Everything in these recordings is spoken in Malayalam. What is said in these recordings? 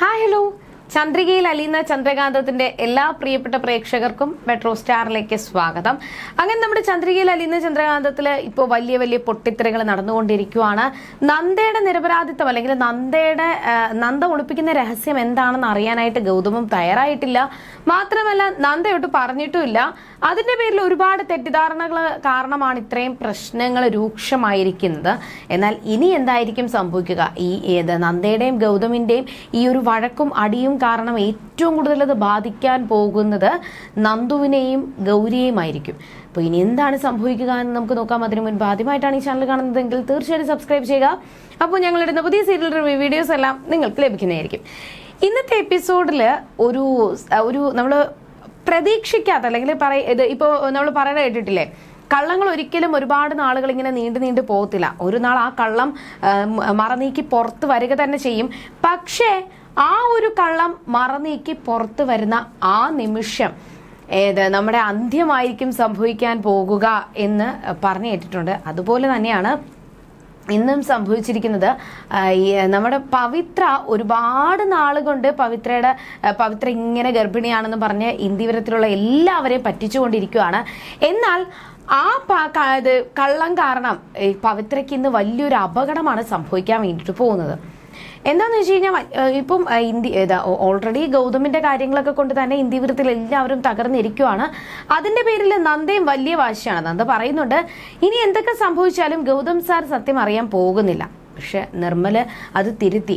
Hi, hello. ചന്ദ്രികയിൽ അലിയുന്ന ചന്ദ്രകാന്തത്തിന്റെ എല്ലാ പ്രിയപ്പെട്ട പ്രേക്ഷകർക്കും മെട്രോ സ്റ്റാറിലേക്ക് സ്വാഗതം. അങ്ങനെ നമ്മുടെ ചന്ദ്രികയിൽ അലിയുന്ന ചന്ദ്രകാന്തത്തിൽ ഇപ്പോൾ വലിയ വലിയ പൊട്ടിത്തെറികൾ നടന്നുകൊണ്ടിരിക്കുകയാണ് നന്ദയുടെ നിരപരാധിത്വം അല്ലെങ്കിൽ നന്ദയുടെ നന്ദ ഒളിപ്പിക്കുന്ന രഹസ്യം എന്താണെന്ന് അറിയാനായിട്ട് ഗൗതമം തയ്യാറായിട്ടില്ല. മാത്രമല്ല നന്ദയോട്ട് പറഞ്ഞിട്ടുമില്ല. അതിന്റെ പേരിൽ ഒരുപാട് തെറ്റിദ്ധാരണകൾ കാരണമാണ് ഇത്രയും പ്രശ്നങ്ങൾ രൂക്ഷമായിരിക്കുന്നത്. എന്നാൽ ഇനി എന്തായിരിക്കും സംഭവിക്കുക? ഈ നന്ദയുടെയും ഗൗതമിന്റെയും ഈ ഒരു വഴക്കും അടിയും കാരണം ഏറ്റവും കൂടുതൽ അത് ബാധിക്കാൻ പോകുന്നത് നന്ദുവിനെയും ഗൗരിയെയുമായിരിക്കും. അപ്പോൾ ഇനി എന്താണ് സംഭവിക്കുക എന്ന് നമുക്ക് നോക്കാം. അതിനു മുൻപ് ആദ്യമായിട്ടാണ് ഈ ചാനൽ കാണുന്നതെങ്കിൽ തീർച്ചയായിട്ടും സബ്സ്ക്രൈബ് ചെയ്യുക. അപ്പോൾ ഞങ്ങളിടുന്ന പുതിയ സീരിയൽ റിവ്യൂ വീഡിയോസ് എല്ലാം നിങ്ങൾക്ക് ലഭിക്കുന്നതായിരിക്കും. ഇന്നത്തെ എപ്പിസോഡിൽ ഒരു ഒരു നമ്മൾ പ്രതീക്ഷിക്കാത്ത അല്ലെങ്കിൽ പറയ ഇത് ഇപ്പോൾ നമ്മൾ പറയണ കേട്ടിട്ടില്ലേ? കള്ളങ്ങൾ ഒരിക്കലും ഒരുപാട് നാളുകൾ ഇങ്ങനെ നീണ്ടു നീണ്ടു പോകത്തില്ല. ഒരു നാൾ ആ കള്ളം മറനീക്കി പുറത്ത് വരിക തന്നെ ചെയ്യും. പക്ഷേ ആ ഒരു കള്ളം മറനീക്കി പുറത്തു വരുന്ന ആ നിമിഷം ഏത് നമ്മുടെ അന്ത്യമായിരിക്കും സംഭവിക്കാൻ പോകുക എന്ന് പറഞ്ഞു കേട്ടിട്ടുണ്ട് അതുപോലെ തന്നെയാണ് ഇന്നും സംഭവിച്ചിരിക്കുന്നത് നമ്മുടെ പവിത്ര ഒരുപാട് നാൾ കൊണ്ട് പവിത്രയുടെ പവിത്ര ഇങ്ങനെ ഗർഭിണിയാണെന്ന് പറഞ്ഞ് ഇന്ത്യവരത്തിലുള്ള എല്ലാവരെയും പറ്റിച്ചുകൊണ്ടിരിക്കുകയാണ്. എന്നാൽ ആ കള്ളം കാരണം പവിത്രയ്ക്ക് ഇന്ന് വലിയൊരു അപകടമാണ് സംഭവിക്കാൻ വേണ്ടിയിട്ട് പോകുന്നത്. എന്താന്ന് വെച്ച് കഴിഞ്ഞാൽ ഇപ്പം ഇന്ത്യ ഇതാ ഓൾറെഡി ഗൗതമിന്റെ കാര്യങ്ങളൊക്കെ കൊണ്ട് തന്നെ ഇന്ത്യവൃത്തിൽ എല്ലാവരും തകർന്നിരിക്കുവാണ്. അതിന്റെ പേരിൽ നന്ദയും വലിയ വാശിയാണ്. നന്ദ പറയുന്നുണ്ട് ഇനി എന്തൊക്കെ സംഭവിച്ചാലും ഗൗതം സാർ സത്യം അറിയാൻ പോകുന്നില്ല. പക്ഷെ നിർമ്മൽ അത് തിരുത്തി.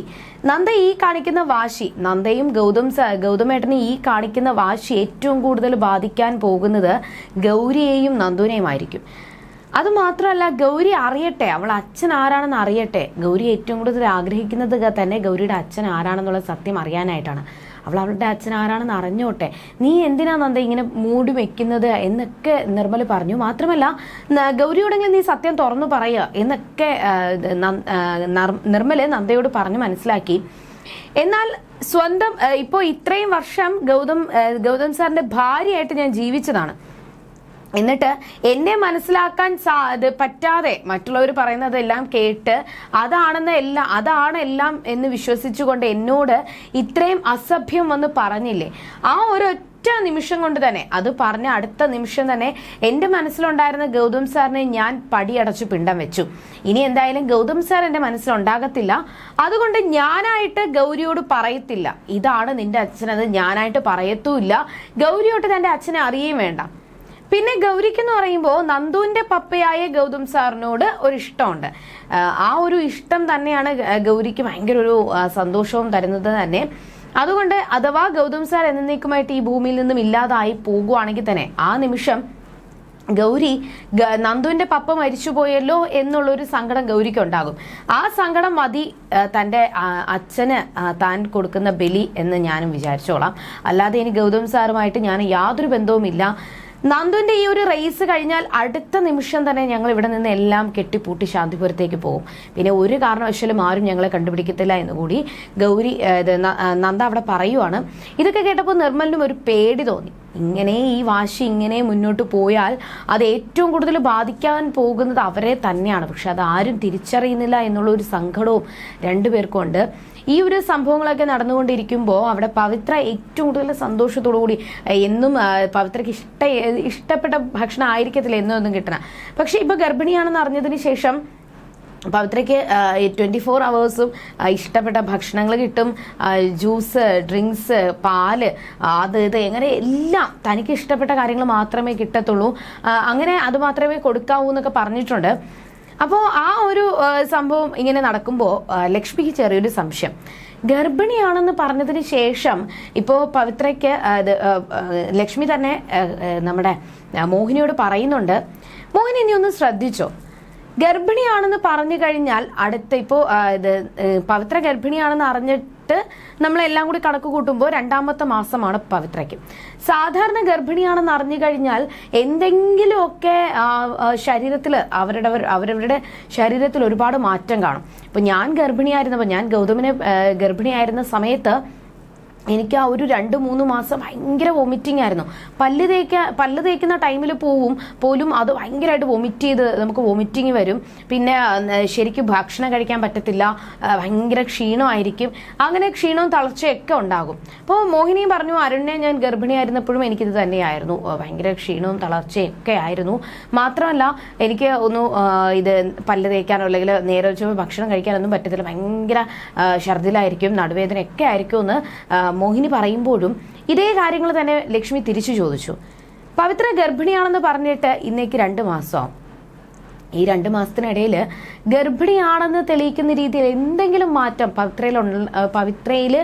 നന്ദ ഈ കാണിക്കുന്ന വാശി നന്ദയും ഗൗതം ഗൗതമേട്ടനെ ഈ കാണിക്കുന്ന വാശി ഏറ്റവും കൂടുതൽ ബാധിക്കാൻ പോകുന്നത് ഗൗരിയെയും നന്ദുവിനെയുമായിരിക്കും. അത് മാത്രമല്ല ഗൗരി അറിയട്ടെ. അവൾ അച്ഛൻ ആരാണെന്ന് അറിയട്ടെ. ഗൗരി ഏറ്റവും കൂടുതൽ ആഗ്രഹിക്കുന്നത് തന്നെ ഗൗരിയുടെ അച്ഛൻ ആരാണെന്നുള്ള സത്യം അറിയാനായിട്ടാണ്. അവൾ അവളുടെ അച്ഛൻ ആരാണെന്ന് അറിഞ്ഞോട്ടെ. നീ എന്തിനാ നന്ദ ഇങ്ങനെ മൂടി വെക്കുന്നത് എന്നൊക്കെ നിർമ്മൽ പറഞ്ഞു. മാത്രമല്ല ഗൗരിയോടെങ്കിലും നീ സത്യം തുറന്നു പറയുക എന്നൊക്കെ നിർമ്മൽ നന്ദയോട് പറഞ്ഞു മനസ്സിലാക്കി. എന്നാൽ സ്വന്തം ഇപ്പോൾ ഇത്രയും വർഷം ഗൗതം ഗൗതം സാറിന്റെ ഭാര്യയായിട്ട് ഞാൻ ജീവിച്ചതാണ്. എന്നിട്ട് എന്നെ മനസ്സിലാക്കാൻ സാ പറ്റാതെ മറ്റുള്ളവർ പറയുന്നതെല്ലാം കേട്ട് അതാണെന്ന് എല്ലാം അതാണ് എല്ലാം എന്ന് വിശ്വസിച്ചുകൊണ്ട് എന്നോട് ഇത്രയും അസഭ്യം വന്ന് പറഞ്ഞില്ലേ? ആ ഒരു ഒറ്റ നിമിഷം കൊണ്ട് തന്നെ അത് പറഞ്ഞ അടുത്ത നിമിഷം തന്നെ എന്റെ മനസ്സിലുണ്ടായിരുന്ന ഗൗതം സാറിനെ ഞാൻ പടിയടച്ചു പിണ്ടം വെച്ചു. ഇനി എന്തായാലും ഗൗതം സാർ എന്റെ മനസ്സിലുണ്ടാകത്തില്ല. അതുകൊണ്ട് ഞാനായിട്ട് ഗൗരിയോട് പറയത്തില്ല. ഇതാണ് നിന്റെ അച്ഛനത് ഞാനായിട്ട് പറയത്തുമില്ല. ഗൗരിയോട്ട് തന്റെ അച്ഛനെ അറിയുകയും വേണ്ട. പിന്നെ ഗൗരിക്ക് എന്ന് പറയുമ്പോൾ നന്ദുവിന്റെ പപ്പയായ ഗൗതം സാറിനോട് ഒരു ഇഷ്ടമുണ്ട്. ആ, ഒരു ഇഷ്ടം തന്നെയാണ് ഗൗരിക്ക് ഭയങ്കര ഒരു സന്തോഷവും തരുന്നത് തന്നെ. അതുകൊണ്ട് അഥവാ ഗൗതം സാർ എന്നേക്കുമായിട്ട് ഈ ഭൂമിയിൽ നിന്നും ഇല്ലാതായി പോകുവാണെങ്കിൽ തന്നെ ആ നിമിഷം ഗൗരി നന്ദുവിന്റെ പപ്പ മരിച്ചുപോയല്ലോ എന്നുള്ളൊരു സങ്കടം ഗൗരിക്ക് ഉണ്ടാകും. ആ സങ്കടം മതി തന്റെ അച്ഛന് താൻ കൊടുക്കുന്ന ബലി എന്ന് ഞാനും വിചാരിച്ചോളാം. അല്ലാതെ ഇനി ഗൗതം സാറുമായിട്ട് ഞാൻ യാതൊരു ബന്ധവുമില്ല. നന്ദുവിന്റെ ഈ ഒരു റേസ് കഴിഞ്ഞാൽ അടുത്ത നിമിഷം തന്നെ ഞങ്ങൾ ഇവിടെ നിന്ന് എല്ലാം കെട്ടിപ്പൂട്ടി ശാന്തിപുരത്തേക്ക് പോകും. പിന്നെ ഒരു കാരണവശാലും ആരും ഞങ്ങളെ കണ്ടുപിടിക്കത്തില്ല എന്ന് കൂടി ഗൗരി നന്ദ അവിടെ പറയുവാണ്. ഇതൊക്കെ കേട്ടപ്പോൾ നിർമ്മലിനും ഒരു പേടി തോന്നി. ഇങ്ങനെ ഈ വാശി ഇങ്ങനെ മുന്നോട്ട് പോയാൽ അത് ഏറ്റവും കൂടുതൽ ബാധിക്കാൻ പോകുന്നത് അവരെ തന്നെയാണ്. പക്ഷെ അത് ആരും തിരിച്ചറിയുന്നില്ല എന്നുള്ള ഒരു സങ്കടവും രണ്ടുപേർക്കും ഉണ്ട്. ഈ ഒരു സംഭവങ്ങളൊക്കെ നടന്നുകൊണ്ടിരിക്കുമ്പോൾ അവിടെ പവിത്ര ഏറ്റവും കൂടുതൽ സന്തോഷത്തോടു കൂടി എന്നും പവിത്രയ്ക്ക് ഇഷ്ട ഇഷ്ടപ്പെട്ട ഭക്ഷണം ആയിരിക്കത്തില്ല എന്നും ഒന്നും കിട്ടണം. പക്ഷെ ഇപ്പൊ ഗർഭിണിയാണെന്ന് അറിഞ്ഞതിന് ശേഷം പവിത്രയ്ക്ക് ട്വന്റി ഫോർ അവേഴ്സും ഇഷ്ടപ്പെട്ട ഭക്ഷണങ്ങൾ കിട്ടും. ജ്യൂസ് ഡ്രിങ്ക്സ് പാൽ അത് ഇത് എങ്ങനെ എല്ലാം തനിക്ക് ഇഷ്ടപ്പെട്ട കാര്യങ്ങൾ മാത്രമേ കിട്ടത്തുള്ളൂ. അങ്ങനെ അത് മാത്രമേ കൊടുക്കാവൂ എന്നൊക്കെ പറഞ്ഞിട്ടുണ്ട്. അപ്പോൾ ആ ഒരു സംഭവം ഇങ്ങനെ നടക്കുമ്പോൾ ലക്ഷ്മിക്ക് ചെറിയൊരു സംശയം. ഗർഭിണിയാണെന്ന് പറഞ്ഞതിന് ശേഷം ഇപ്പോൾ പവിത്രയ്ക്ക് ലക്ഷ്മി തന്നെ നമ്മുടെ മോഹിനിയോട് പറയുന്നുണ്ട്. മോഹിനി നീ ഒന്ന് ശ്രദ്ധിച്ചോ? ഗർഭിണിയാണെന്ന് പറഞ്ഞു കഴിഞ്ഞാൽ അടുത്ത ഇപ്പോൾ ഇത് പവിത്ര ഗർഭിണിയാണെന്ന് അറിഞ്ഞിട്ട് നമ്മളെല്ലാം കൂടി കണക്ക് കൂട്ടുമ്പോൾ രണ്ടാമത്തെ മാസമാണ് പവിത്രയ്ക്ക്. സാധാരണ ഗർഭിണിയാണെന്ന് അറിഞ്ഞു കഴിഞ്ഞാൽ എന്തെങ്കിലുമൊക്കെ ശരീരത്തിൽ അവരുടെ അവരവരുടെ ശരീരത്തിൽ ഒരുപാട് മാറ്റം കാണും. ഇപ്പൊ ഞാൻ ഗർഭിണിയായിരുന്നപ്പോൾ ഞാൻ ഗൗതമിനെ ഗർഭിണിയായിരുന്ന സമയത്ത് എനിക്ക് ആ ഒരു രണ്ട് മൂന്ന് മാസം ഭയങ്കര വൊമിറ്റിംഗ് ആയിരുന്നു. പല്ല് തേക്ക പല്ല് തേക്കുന്ന ടൈമിൽ പോവും. പോലും അത് ഭയങ്കരമായിട്ട് വൊമിറ്റ് ചെയ്ത് നമുക്ക് വൊമിറ്റിംഗ് വരും. പിന്നെ ശരിക്കും ഭക്ഷണം കഴിക്കാൻ പറ്റത്തില്ല. ഭയങ്കര ക്ഷീണമായിരിക്കും. അങ്ങനെ ക്ഷീണവും തളർച്ചയൊക്കെ ഉണ്ടാകും. അപ്പോൾ മോഹിനിയും പറഞ്ഞു അരുണിനെ ഞാൻ ഗർഭിണിയായിരുന്നപ്പോഴും എനിക്കിത് തന്നെയായിരുന്നു. ഭയങ്കര ക്ഷീണവും തളർച്ചയും ഒക്കെ ആയിരുന്നു. മാത്രമല്ല എനിക്ക് ഒന്ന് ഇത് പല്ല് തേക്കാനോ അല്ലെങ്കിൽ നേരെ വെച്ച് ഭക്ഷണം കഴിക്കാനൊന്നും പറ്റത്തില്ല. ഭയങ്കര ഛർദിലായിരിക്കും നടുവേദനയൊക്കെ ആയിരിക്കും എന്ന് മോഹിനി പറയുമ്പോഴും ഇതേ കാര്യങ്ങൾ തന്നെ ലക്ഷ്മി തിരിച്ചു ചോദിച്ചു. പവിത്ര ഗർഭിണിയാണെന്ന് പറഞ്ഞിട്ട് ഇന്നേക്ക് രണ്ട് മാസം ഈ രണ്ട് മാസത്തിനിടയിൽ ഗർഭിണിയാണെന്ന് തെളിയിക്കുന്ന രീതിയിൽ എന്തെങ്കിലും മാറ്റം പവിത്രയിൽ പവിത്രയിൽ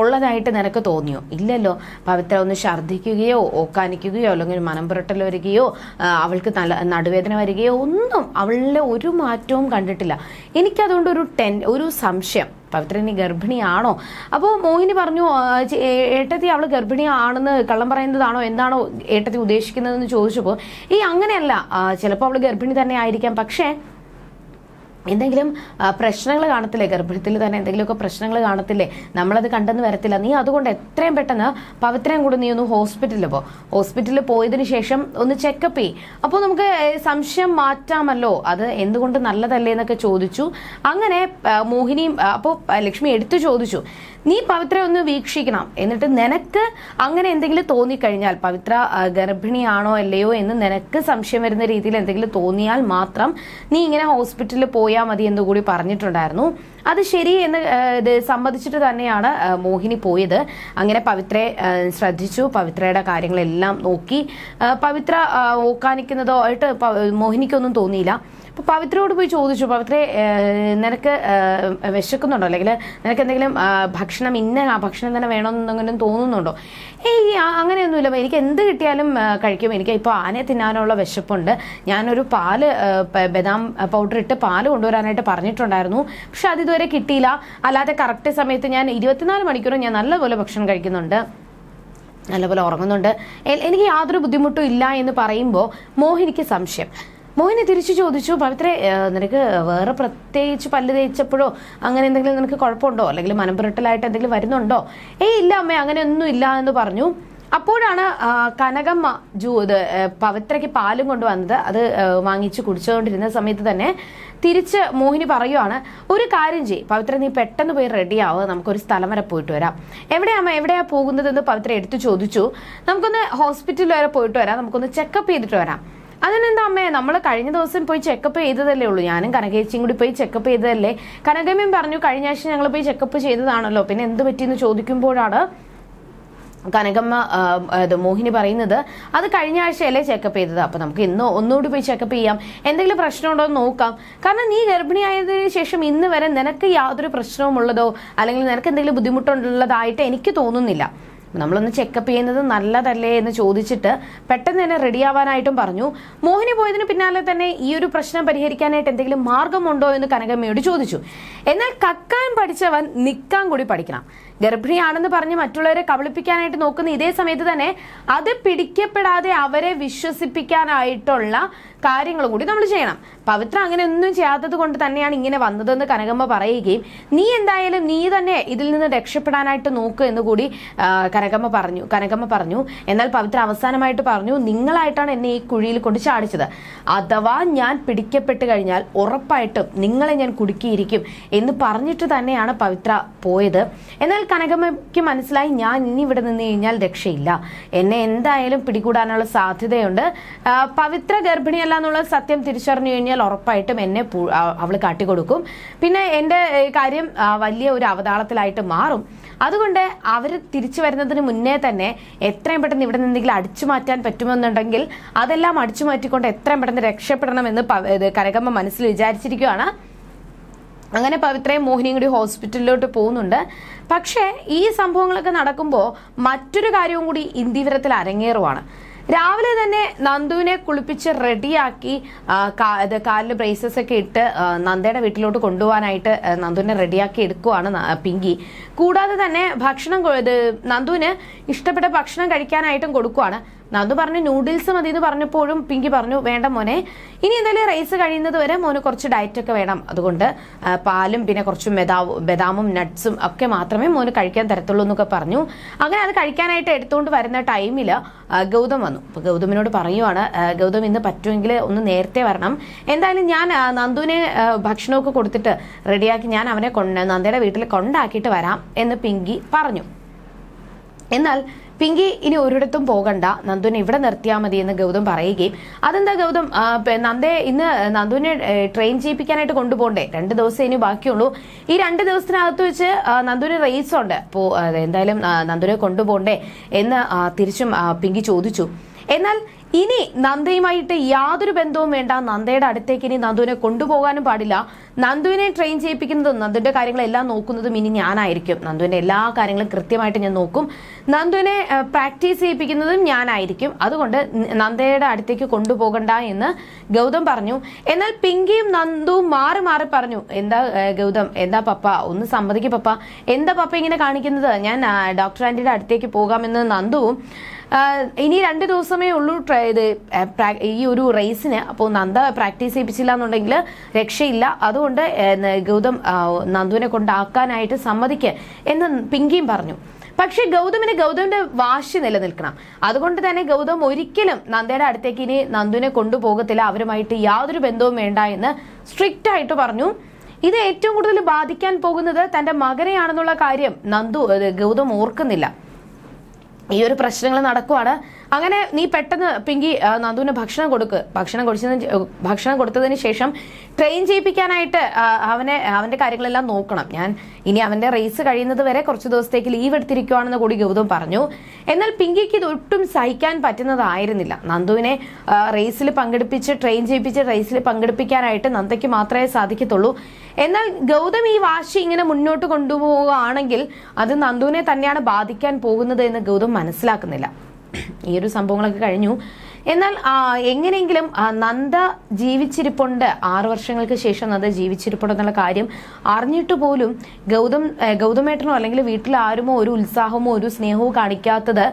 ഉള്ളതായിട്ട് നിനക്ക് തോന്നിയോ? ഇല്ലല്ലോ. പവിത്ര ഒന്ന് ഛർദ്ദിക്കുകയോ ഓക്കാനിക്കുകയോ അല്ലെങ്കിൽ മനം പുരട്ടൽ വരികയോ അവൾക്ക് നല്ല നടുവേദന വരികയോ ഒന്നും അവളിലെ ഒരു മാറ്റവും കണ്ടിട്ടില്ല. എനിക്കതുകൊണ്ട് ഒരു ടെൻ ഒരു സംശയം. പവിത്ര ഇനി ഗർഭിണിയാണോ? അപ്പോൾ മോഹിനി പറഞ്ഞു ഏട്ടത്തി അവൾ ഗർഭിണിയാണെന്ന് കള്ളം പറയുന്നതാണോ എന്താണോ ഏട്ടത്തി ഉദ്ദേശിക്കുന്നതെന്ന് ചോദിച്ചപ്പോൾ ഈ അങ്ങനെയല്ല. ചിലപ്പോൾ അവൾ ഗർഭിണി തന്നെ ആയിരിക്കാം. പക്ഷേ എന്തെങ്കിലും പ്രശ്നങ്ങൾ കാണത്തില്ലേ? ഗർഭത്തിൽ തന്നെ എന്തെങ്കിലുമൊക്കെ പ്രശ്നങ്ങൾ കാണത്തില്ലേ? നമ്മളത് കണ്ടെന്ന് വരത്തില്ല. നീ അതുകൊണ്ട് എത്രയും പെട്ടെന്ന് പവിത്രയും കൂടെ നീ ഒന്ന് ഹോസ്പിറ്റലിൽ പോ. ഹോസ്പിറ്റലിൽ പോയതിനു ശേഷം ഒന്ന് ചെക്കപ്പ് ചെയ് അപ്പോൾ നമുക്ക് സംശയം മാറ്റാമല്ലോ? അത് എന്തുകൊണ്ട് നല്ലതല്ലേ എന്നൊക്കെ ചോദിച്ചു. അങ്ങനെ മോഹിനിയും അപ്പോൾ ലക്ഷ്മി എടുത്തു ചോദിച്ചു. നീ പവിത്ര ഒന്ന് വീക്ഷിക്കണം. എന്നിട്ട് നിനക്ക് അങ്ങനെ എന്തെങ്കിലും തോന്നിക്കഴിഞ്ഞാൽ പവിത്ര ഗർഭിണിയാണോ അല്ലയോ എന്ന് നിനക്ക് സംശയം വരുന്ന രീതിയിൽ എന്തെങ്കിലും തോന്നിയാൽ മാത്രം നീ ഇങ്ങനെ ഹോസ്പിറ്റലിൽ പോയാൽ മതി എന്ന് കൂടി പറഞ്ഞിട്ടുണ്ടായിരുന്നു. അത് ശരി എന്ന് ഇത് സമ്മതിച്ചിട്ട് തന്നെയാണ് മോഹിനി പോയത്. അങ്ങനെ പവിത്രയെ ശ്രദ്ധിച്ചു. പവിത്രയുടെ കാര്യങ്ങളെല്ലാം നോക്കി. പവിത്ര ഓക്കാനിക്കുന്നതോ ആയിട്ട് മോഹിനിക്കൊന്നും തോന്നിയില്ല. പവിത്രയോട് പോയി ചോദിച്ചു. പവിത്ര നിനക്ക് വിശക്കുന്നുണ്ടോ? അല്ലെങ്കിൽ നിനക്ക് എന്തെങ്കിലും ഭക്ഷണം ഇന്ന ഭക്ഷണം തന്നെ വേണമെന്നെങ്കിലും തോന്നുന്നുണ്ടോ? ഏയ് അങ്ങനെയൊന്നുമില്ല. എനിക്ക് എന്ത് കിട്ടിയാലും കഴിക്കും. എനിക്ക് ഇപ്പോൾ ആനയെ തിന്നാനുള്ള വിശപ്പുണ്ട്. ഞാനൊരു പാൽ ബദാം പൗഡർ ഇട്ട് പാൽ കൊണ്ടുവരാനായിട്ട് പറഞ്ഞിട്ടുണ്ടായിരുന്നു. പക്ഷെ അതിതുവരെ കിട്ടിയില്ല. അല്ലാതെ കറക്റ്റ് സമയത്ത് ഞാൻ ഇരുപത്തിനാല് മണിക്കൂറും ഞാൻ നല്ലപോലെ ഭക്ഷണം കഴിക്കുന്നുണ്ട്. നല്ലപോലെ ഉറങ്ങുന്നുണ്ട്. എനിക്ക് യാതൊരു ബുദ്ധിമുട്ടും ഇല്ല എന്ന് പറയുമ്പോൾ മോഹിനിക്ക് സംശയം. മോഹിനി തിരിച്ചു ചോദിച്ചു പവിത്ര നിനക്ക് വേറെ പ്രത്യേകിച്ച് പല്ല് തേച്ചപ്പോഴോ അങ്ങനെ എന്തെങ്കിലും നിനക്ക് കുഴപ്പമുണ്ടോ? അല്ലെങ്കിൽ മനംപുരട്ടലായിട്ട് എന്തെങ്കിലും വരുന്നുണ്ടോ? ഏയ് ഇല്ല അമ്മേ അങ്ങനെയൊന്നും ഇല്ല എന്ന് പറഞ്ഞു. അപ്പോഴാണ് കനകമ്മ ജൂ ഇത് പവിത്രയ്ക്ക് പാലും കൊണ്ടുവന്നത്. അത് വാങ്ങിച്ച് കുടിച്ചുകൊണ്ടിരുന്ന സമയത്ത് തന്നെ തിരിച്ച് മോഹിനി പറയുവാണ് ഒരു കാര്യം ചെയ്യ് പവിത്ര നീ പെട്ടെന്ന് പോയി റെഡിയാവുക നമുക്കൊരു സ്ഥലം വരെ പോയിട്ട് വരാം. എവിടെയാമ്മ എവിടെയാ പോകുന്നതെന്ന് പവിത്ര എടുത്തു ചോദിച്ചു. നമുക്കൊന്ന് ഹോസ്പിറ്റലിൽ വരെ പോയിട്ട് വരാം. നമുക്കൊന്ന് ചെക്കപ്പ് ചെയ്തിട്ട് വരാം. അതിനെന്താ അമ്മേ? നമ്മൾ കഴിഞ്ഞ ദിവസം പോയി ചെക്കപ്പ് ചെയ്തതല്ലേ ഉള്ളൂ. ഞാനും കനകേച്ചിയും കൂടി പോയി ചെക്കപ്പ് ചെയ്തതല്ലേ? കനകമ്മയും പറഞ്ഞു കഴിഞ്ഞ ആഴ്ച ഞങ്ങൾ പോയി ചെക്കപ്പ് ചെയ്തതാണല്ലോ. പിന്നെ എന്ത് പറ്റിയെന്ന് ചോദിക്കുമ്പോഴാണ് കനകമ്മ ഇത് മോഹിനി പറയുന്നത് അത് കഴിഞ്ഞ ആഴ്ചയല്ലേ ചെക്കപ്പ് ചെയ്തത്. അപ്പൊ നമുക്ക് ഇന്ന് ഒന്നുകൂടി പോയി ചെക്കപ്പ് ചെയ്യാം. എന്തെങ്കിലും പ്രശ്നമുണ്ടോ എന്ന് നോക്കാം. കാരണം നീ ഗർഭിണിയായതിനു ശേഷം ഇന്ന് വരെ നിനക്ക് യാതൊരു പ്രശ്നവും ഉള്ളതോ അല്ലെങ്കിൽ നിനക്ക് എന്തെങ്കിലും ബുദ്ധിമുട്ടുള്ളതായിട്ട് എനിക്ക് തോന്നുന്നില്ല. നമ്മളൊന്ന് ചെക്കപ്പ് ചെയ്യുന്നത് നല്ലതല്ലേ എന്ന് ചോദിച്ചിട്ട് പെട്ടെന്ന് തന്നെ റെഡി ആവാനായിട്ടും പറഞ്ഞു. മോഹിനി പോയതിന് പിന്നാലെ തന്നെ ഈ ഒരു പ്രശ്നം പരിഹരിക്കാനായിട്ട് എന്തെങ്കിലും മാർഗമുണ്ടോ എന്ന് കനകമ്മയോട് ചോദിച്ചു. എന്നാൽ കക്കാൻ പഠിച്ചവൻ നിൽക്കാൻ കൂടി പഠിക്കണം. ഗർഭിണിയാണെന്ന് പറഞ്ഞ് മറ്റുള്ളവരെ കബളിപ്പിക്കാനായിട്ട് നോക്കുന്ന ഇതേ സമയത്ത് തന്നെ അത് പിടിക്കപ്പെടാതെ അവരെ വിശ്വസിപ്പിക്കാനായിട്ടുള്ള കാര്യങ്ങളും കൂടി നമ്മൾ ചെയ്യണം. പവിത്ര അങ്ങനെ ഒന്നും ചെയ്യാത്തത് കൊണ്ട് തന്നെയാണ് ഇങ്ങനെ വന്നതെന്ന് കനകമ്മ പറയുകയും നീ എന്തായാലും നീ തന്നെ ഇതിൽ നിന്ന് രക്ഷപ്പെടാനായിട്ട് നോക്കുക എന്ന് കൂടി കനകമ്മ പറഞ്ഞു. കനകമ്മ പറഞ്ഞു എന്നാൽ പവിത്ര അവസാനമായിട്ട് പറഞ്ഞു നിങ്ങളായിട്ടാണ് എന്നെ ഈ കുഴിയിൽ കൊണ്ട് ചാടിച്ചത്. അഥവാ ഞാൻ പിടിക്കപ്പെട്ട് കഴിഞ്ഞാൽ ഉറപ്പായിട്ടും നിങ്ങളെ ഞാൻ കുടുക്കിയിരിക്കും എന്ന് പറഞ്ഞിട്ട് തന്നെയാണ് പവിത്ര പോയത്. എന്നാൽ കനകമ്മയ്ക്ക് മനസ്സിലായി ഞാൻ ഇനി ഇവിടെ നിന്ന് കഴിഞ്ഞാൽ രക്ഷയില്ല. എന്നെ എന്തായാലും പിടികൂടാനുള്ള സാധ്യതയുണ്ട്. പവിത്ര ഗർഭിണിയല്ല എന്നുള്ള സത്യം തിരിച്ചറിഞ്ഞു കഴിഞ്ഞാൽ ഉറപ്പായിട്ടും എന്നെ അവൾ കാട്ടിക്കൊടുക്കും. പിന്നെ എന്റെ കാര്യം വലിയ ഒരു അവതാളത്തിലായിട്ട് മാറും. അതുകൊണ്ട് അവർ തിരിച്ചു വരുന്നതിന് മുന്നേ തന്നെ എത്രയും പെട്ടെന്ന് ഇവിടെ നിന്നെങ്കിലും അടിച്ചു മാറ്റാൻ പറ്റുമെന്നുണ്ടെങ്കിൽ അതെല്ലാം അടിച്ചു മാറ്റിക്കൊണ്ട് എത്രയും പെട്ടെന്ന് രക്ഷപ്പെടണമെന്ന് കനകമ്മ മനസ്സിൽ വിചാരിച്ചിരിക്കുകയാണ് അങ്ങനെ പവിത്രയും മോഹിനിയും കൂടി ഹോസ്പിറ്റലിലോട്ട് പോകുന്നുണ്ട്. പക്ഷേ ഈ സംഭവങ്ങളൊക്കെ നടക്കുമ്പോൾ മറ്റൊരു കാര്യവും കൂടി ഇന്ദിവരത്തിൽ അരങ്ങേറുവാണ്. രാവിലെ തന്നെ നന്ദുവിനെ കുളിപ്പിച്ച് റെഡിയാക്കി കാലിൽ ബ്രേസസ് ഒക്കെ ഇട്ട് നന്ദയുടെ വീട്ടിലോട്ട് കൊണ്ടുപോകാനായിട്ട് നന്ദുവിനെ റെഡിയാക്കി എടുക്കുവാണ് പിങ്കി. കൂടാതെ തന്നെ ഭക്ഷണം നന്ദുവിന് ഇഷ്ടപ്പെട്ട ഭക്ഷണം കഴിക്കാനായിട്ടും കൊടുക്കുവാണ്. നന്ദു പറഞ്ഞു നൂഡിൽസ് മതി എന്ന് പറഞ്ഞപ്പോഴും പിങ്കി പറഞ്ഞു വേണ്ട മോനെ ഇനി എന്തായാലും റൈസ് കഴിയുന്നത് വരെ മോന് കുറച്ച് ഡയറ്റ് ഒക്കെ വേണം. അതുകൊണ്ട് പാലും പിന്നെ കുറച്ച് ബദാവും ബദാമും നട്ട്സും ഒക്കെ മാത്രമേ മോന് കഴിക്കാൻ തരത്തുള്ളൂ എന്നൊക്കെ പറഞ്ഞു. അങ്ങനെ അത് കഴിക്കാനായിട്ട് എടുത്തുകൊണ്ട് വരുന്ന ടൈമിൽ ഗൗതം വന്നു. അപ്പോൾ ഗൗതമിനോട് പറയുവാണ് ഗൗതം ഇന്ന് പറ്റുമെങ്കിൽ ഒന്ന് നേരത്തെ വരണം. എന്തായാലും ഞാൻ നന്ദുവിനെ ഭക്ഷണമൊക്കെ കൊടുത്തിട്ട് റെഡിയാക്കി ഞാൻ അവനെ കൊണ്ട് നന്ദയുടെ വീട്ടിൽ കൊണ്ടാക്കിയിട്ട് വരാം എന്ന് പിങ്കി പറഞ്ഞു. എന്നാൽ പിങ്കി ഇനി ഒരിടത്തും പോകണ്ട. നന്ദുവിനെ ഇവിടെ നിർത്തിയാൽ മതി എന്ന് ഗൗതം പറയുകയും അതെന്താ ഗൗതം? നന്ദേ ഇന്ന് നന്ദുവിനെ ട്രെയിൻ ചെയ്യിപ്പിക്കാനായിട്ട് കൊണ്ടുപോകണ്ടേ? രണ്ട് ദിവസം ഇനി ബാക്കിയുള്ളൂ. ഈ രണ്ട് ദിവസത്തിനകത്ത് വെച്ച് നന്ദുവിന് റേസ് ഉണ്ട്. അപ്പോൾ എന്തായാലും നന്ദുവിനെ കൊണ്ടുപോകണ്ടേ എന്ന് തിരിച്ചും പിങ്കി ചോദിച്ചു. എന്നാൽ ഇനി നന്ദയുമായിട്ട് യാതൊരു ബന്ധവും വേണ്ട. നന്ദയുടെ അടുത്തേക്ക് ഇനി നന്ദുവിനെ കൊണ്ടുപോകാനും പാടില്ല. നന്ദുവിനെ ട്രെയിൻ ചെയ്യിപ്പിക്കുന്നതും നന്ദുവിന്റെ കാര്യങ്ങളെല്ലാം നോക്കുന്നതും ഇനി ഞാനായിരിക്കും. നന്ദുവിന്റെ എല്ലാ കാര്യങ്ങളും കൃത്യമായിട്ട് ഞാൻ നോക്കും. നന്ദുവിനെ പ്രാക്ടീസ് ചെയ്യിപ്പിക്കുന്നതും ഞാനായിരിക്കും. അതുകൊണ്ട് നന്ദയുടെ അടുത്തേക്ക് കൊണ്ടുപോകണ്ട എന്ന് ഗൗതം പറഞ്ഞു. എന്നാൽ പിങ്കിയും നന്ദുവും മാറി മാറി പറഞ്ഞു എന്താ ഗൗതം എന്താ പപ്പ? ഒന്ന് സമ്മതിക്കും പപ്പ. എന്താ പപ്പ ഇങ്ങനെ കാണിക്കുന്നത്? ഞാൻ ഡോക്ടർ ആന്റിയുടെ അടുത്തേക്ക് പോകാമെന്ന് നന്ദുവും ഇനി രണ്ട് ദിവസമേ ഉള്ളൂ ഇത് ഈ ഒരു റേസിന് അപ്പോൾ നന്ദ പ്രാക്ടീസ് ചെയ്യിപ്പിച്ചില്ല എന്നുണ്ടെങ്കിൽ രക്ഷയില്ല. അതുകൊണ്ട് ഗൗതം നന്ദുവിനെ കൊണ്ടാക്കാനായിട്ട് സമ്മതിക്കുക എന്ന് പിങ്കിയും പറഞ്ഞു. പക്ഷേ ഗൗതമിന് ഗൗതമിന്റെ വാശി നിലനിൽക്കണം. അതുകൊണ്ട് തന്നെ ഗൗതം ഒരിക്കലും നന്ദയുടെ അടുത്തേക്ക് ഇനി നന്ദുവിനെ കൊണ്ടുപോകത്തില്ല. അവരുമായിട്ട് യാതൊരു ബന്ധവും വേണ്ട എന്ന് സ്ട്രിക്റ്റ് ആയിട്ട് പറഞ്ഞു. ഇത് ഏറ്റവും കൂടുതൽ ബാധിക്കാൻ പോകുന്നത് തന്റെ മകനെയാണെന്നുള്ള കാര്യം നന്ദു ഗൗതം ഓർക്കുന്നില്ല. ഈ ഒരു പ്രശ്നങ്ങൾ നടക്കുവാണ്. അങ്ങനെ നീ പെട്ടെന്ന് പിങ്കി നന്ദുവിന് ഭക്ഷണം കൊടുക്ക്. ഭക്ഷണം കൊടുത്തതിന് ഭക്ഷണം കൊടുത്തതിന് ശേഷം ട്രെയിൻ ചെയ്യിപ്പിക്കാനായിട്ട് അവനെ അവന്റെ കാര്യങ്ങളെല്ലാം നോക്കണം. ഞാൻ ഇനി അവന്റെ റേസ് കഴിയുന്നത് വരെ കുറച്ച് ദിവസത്തേക്ക് ലീവ് എടുത്തിരിക്കുവാണെന്ന് കൂടി ഗൗതം പറഞ്ഞു. എന്നാൽ പിങ്കിക്ക് ഇത് ഒട്ടും സഹിക്കാൻ പറ്റുന്നതായിരുന്നില്ല. നന്ദുവിനെ റേസിൽ പങ്കെടുപ്പിച്ച് ട്രെയിൻ ചെയ്യിപ്പിച്ച് റേസിൽ പങ്കെടുപ്പിക്കാനായിട്ട് നന്ദയ്ക്ക് മാത്രമേ സാധിക്കത്തുള്ളൂ. എന്നാൽ ഗൗതം ഈ വാശി ഇങ്ങനെ മുന്നോട്ട് കൊണ്ടുപോവുകയാണെങ്കിൽ അത് നന്ദുവിനെ തന്നെയാണ് ബാധിക്കാൻ പോകുന്നത് എന്ന് ഗൗതം മനസ്സിലാക്കുന്നില്ല. ഈ ഒരു സംഭവങ്ങളൊക്കെ കഴിഞ്ഞു. എന്നാൽ എങ്ങനെയെങ്കിലും നന്ദ ജീവിച്ചിരിപ്പുണ്ട്. ആറു വർഷങ്ങൾക്ക് ശേഷം നന്ദ ജീവിച്ചിരിപ്പുണ്ട് എന്നുള്ള കാര്യം അറിഞ്ഞിട്ട് പോലും ഗൗതം ഗൗതമേട്ടനോ അല്ലെങ്കിൽ വീട്ടിൽ ആരുമോ ഒരു ഉത്സാഹമോ ഒരു സ്നേഹവും കാണിക്കാത്തത്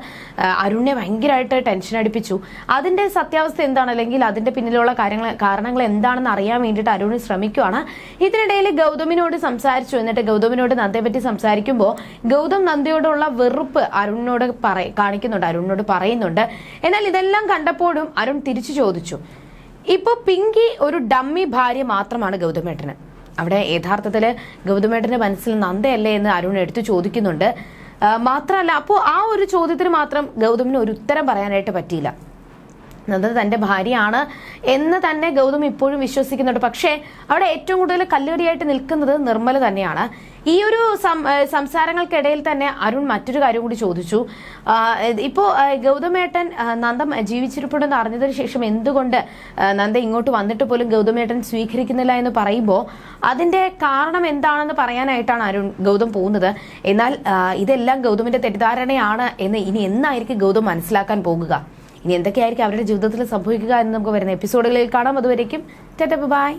അരുണിനെ ഭയങ്കരമായിട്ട് ടെൻഷൻ അടിപ്പിച്ചു. അതിന്റെ സത്യാവസ്ഥ എന്താണ്? അല്ലെങ്കിൽ അതിന്റെ പിന്നിലുള്ള കാര്യങ്ങൾ കാരണങ്ങൾ എന്താണെന്ന് അറിയാൻ വേണ്ടിയിട്ട് അരുണ് ശ്രമിക്കുവാണ്. ഇതിനിടയിൽ ഗൗതമിനോട് സംസാരിച്ചു. എന്നിട്ട് ഗൗതമിനോട് നന്ദയെ പറ്റി സംസാരിക്കുമ്പോൾ ഗൗതം നന്ദയോടുള്ള വെറുപ്പ് അരുണിനോട് പറ കാണിക്കുന്നുണ്ട്. അരുണിനോട് പറയുന്നുണ്ട്. എന്നാൽ ഇതെല്ലാം കണ്ടപ്പോഴും അരുൺ തിരിച്ചു ചോദിച്ചു ഇപ്പൊ പിങ്കി ഒരു ഡമ്മി ഭാര്യ മാത്രമാണ് ഗൗതമേട്ടന്. അവിടെ യഥാർത്ഥത്തിൽ ഗൗതമേട്ടന്റെ മനസ്സിൽ നന്ദയല്ലേ എന്ന് അരുൺ എടുത്തു ചോദിക്കുന്നുണ്ട്. മാത്രമല്ല അപ്പോൾ ആ ഒരു ചോദ്യത്തിന് മാത്രം ഗൗതമിന് ഒരു ഉത്തരം പറയാനായിട്ട് പറ്റിയില്ല. നന്ദ തന്റെ ഭാര്യയാണ് എന്ന് തന്നെ ഗൗതം ഇപ്പോഴും വിശ്വസിക്കുന്നുണ്ട്. പക്ഷേ അവിടെ ഏറ്റവും കൂടുതൽ കല്ലുകടിയായിട്ട് നിൽക്കുന്നത് നിർമ്മല തന്നെയാണ്. ഈ ഒരു സംസാരങ്ങൾക്കിടയിൽ തന്നെ അരുൺ മറ്റൊരു കാര്യം കൂടി ചോദിച്ചു. ഇപ്പോ ഗൗതമേട്ടൻ നന്ദം ജീവിച്ചിരിപ്പുണ്ടെന്ന് അറിഞ്ഞതിന് ശേഷം എന്തുകൊണ്ട് നന്ദ ഇങ്ങോട്ട് വന്നിട്ട് പോലും ഗൗതമേട്ടൻ സ്വീകരിക്കുന്നില്ല എന്ന് പറയുമ്പോൾ അതിന്റെ കാരണം എന്താണെന്ന് പറയാനായിട്ടാണ് അരുൺ ഗൗതം പോകുന്നത്. എന്നാൽ ഇതെല്ലാം ഗൗതമിന്റെ തെറ്റിദ്ധാരണയാണ് എന്ന് ഇനി എന്നായിരിക്കും ഗൗതം മനസ്സിലാക്കാൻ പോകുക? ഇനി എന്തൊക്കെയായിരിക്കും അവരുടെ ജീവിതത്തിൽ സംഭവിക്കുക എന്ന് നമുക്ക് വരുന്ന എപ്പിസോഡുകളിൽ കാണാം. അതുവരേക്കും ബൈ